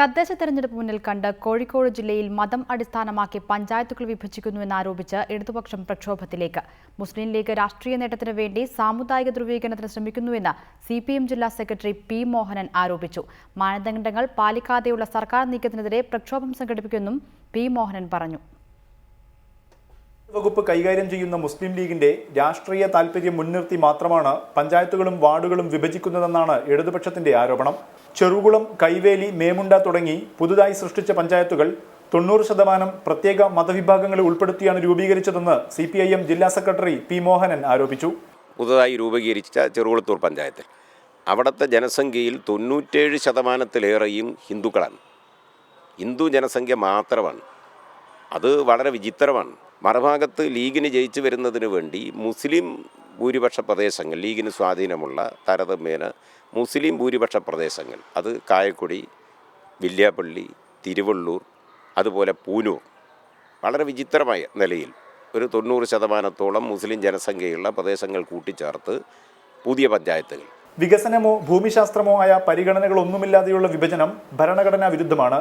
തദ്ദേശ തെരഞ്ഞെടുപ്പ് മുന്നിൽ കണ്ട് കോഴിക്കോട് ജില്ലയിൽ മതം അടിസ്ഥാനമാക്കി പഞ്ചായത്തുകൾ വിഭജിക്കുന്നുവെന്നാരോപിച്ച് ഇടതുപക്ഷം പ്രക്ഷോഭത്തിലേക്ക്. മുസ്ലിം ലീഗ് രാഷ്ട്രീയ നേട്ടത്തിനു വേണ്ടി സാമുദായിക ധ്രുവീകരണത്തിന് ശ്രമിക്കുന്നുവെന്ന് സി പി എം ജില്ലാ സെക്രട്ടറി പി മോഹനൻ ആരോപിച്ചു. മാനദണ്ഡങ്ങൾ പാലിക്കാതെയുള്ള സർക്കാർ നീക്കത്തിനെതിരെ പ്രക്ഷോഭം സംഘടിപ്പിക്കുമെന്നും പി മോഹനൻ പറഞ്ഞു. വകുപ്പ് കൈകാര്യം ചെയ്യുന്ന മുസ്ലിം ലീഗിന്റെ രാഷ്ട്രീയ താൽപര്യം മുൻനിർത്തി മാത്രമാണ് പഞ്ചായത്തുകളും വാർഡുകളും വിഭജിക്കുന്നതെന്നാണ് ഇടതുപക്ഷത്തിന്റെ ആരോപണം. ചെറുകുളം കൈവേലി മേമുണ്ട തുടങ്ങി പുതുതായി സൃഷ്ടിച്ച പഞ്ചായത്തുകൾ തൊണ്ണൂറ് ശതമാനം പ്രത്യേക മതവിഭാഗങ്ങളെ ഉൾപ്പെടുത്തിയാണ് രൂപീകരിച്ചതെന്ന് സി പി ഐ എം ജില്ലാ സെക്രട്ടറി പി മോഹനൻ ആരോപിച്ചു. പുതുതായി രൂപീകരിച്ച ചെറുകുളത്തൂർ പഞ്ചായത്തിൽ. അവിടുത്തെ ജനസംഖ്യയിൽ തൊണ്ണൂറ്റേഴ് ശതമാനത്തിലേറെയും ഹിന്ദുക്കളാണ്. ഹിന്ദു ജനസംഖ്യ മാത്രമാണ്. അത് വളരെ വിചിത്രമാണ്. മറുഭാഗത്ത് ലീഗിന് ജയിച്ചു വരുന്നതിന് വേണ്ടി മുസ്ലിം ഭൂരിപക്ഷ പ്രദേശങ്ങൾ ലീഗിന് സ്വാധീനമുള്ള താരതമ്യേന മുസ്ലിം ഭൂരിപക്ഷ പ്രദേശങ്ങൾ അത് കായക്കുടി വില്യാപ്പള്ളി തിരുവള്ളൂർ അതുപോലെ പൂനൂർ വളരെ വിചിത്രമായ നിലയിൽ ഒരു തൊണ്ണൂറ് ശതമാനത്തോളം മുസ്ലിം ജനസംഖ്യയുള്ള പ്രദേശങ്ങൾ കൂട്ടിച്ചേർത്ത് പുതിയ പഞ്ചായത്തുകൾ. വികസനമോ ഭൂമിശാസ്ത്രമോ ആയ പരിഗണനകളൊന്നുമില്ലാതെയുള്ള വിഭജനം ഭരണഘടനാ വിരുദ്ധമാണ്.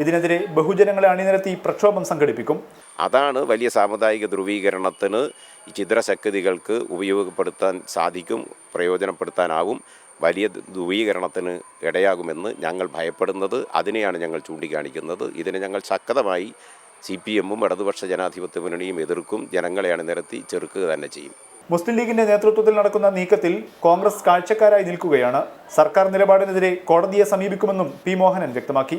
ഇതിനെതിരെ ബഹുജനങ്ങളെ അണിനിരത്തി പ്രക്ഷോഭം സംഘടിപ്പിക്കും. അതാണ് വലിയ സാമുദായിക ധ്രുവീകരണത്തിന് ഈ ചിത്രശക്തികൾക്ക് ഉപയോഗപ്പെടുത്താൻ സാധിക്കും പ്രയോജനപ്പെടുത്താനാവും വലിയ ധ്രുവീകരണത്തിന് ഇടയാകുമെന്ന് ഞങ്ങൾ ഭയപ്പെടുന്നത് അതിനെയാണ് ഞങ്ങൾ ചൂണ്ടിക്കാണിക്കുന്നത്. ഇതിനെ ഞങ്ങൾ ശക്തമായി സി പി എമ്മും ഇടതുപക്ഷ ജനാധിപത്യ മുന്നണിയും എതിർക്കും ജനങ്ങളെ അണിനിരത്തി ചെറുക്കുക തന്നെ ചെയ്യും. മുസ്ലിം ലീഗിന്റെ നേതൃത്വത്തിൽ നടക്കുന്ന നീക്കത്തിൽ കോൺഗ്രസ് കാഴ്ചക്കാരായി നിൽക്കുകയാണ്. സർക്കാർ നിലപാടിനെതിരെ കോടതിയെ സമീപിക്കുമെന്നും പി മോഹനൻ വ്യക്തമാക്കി.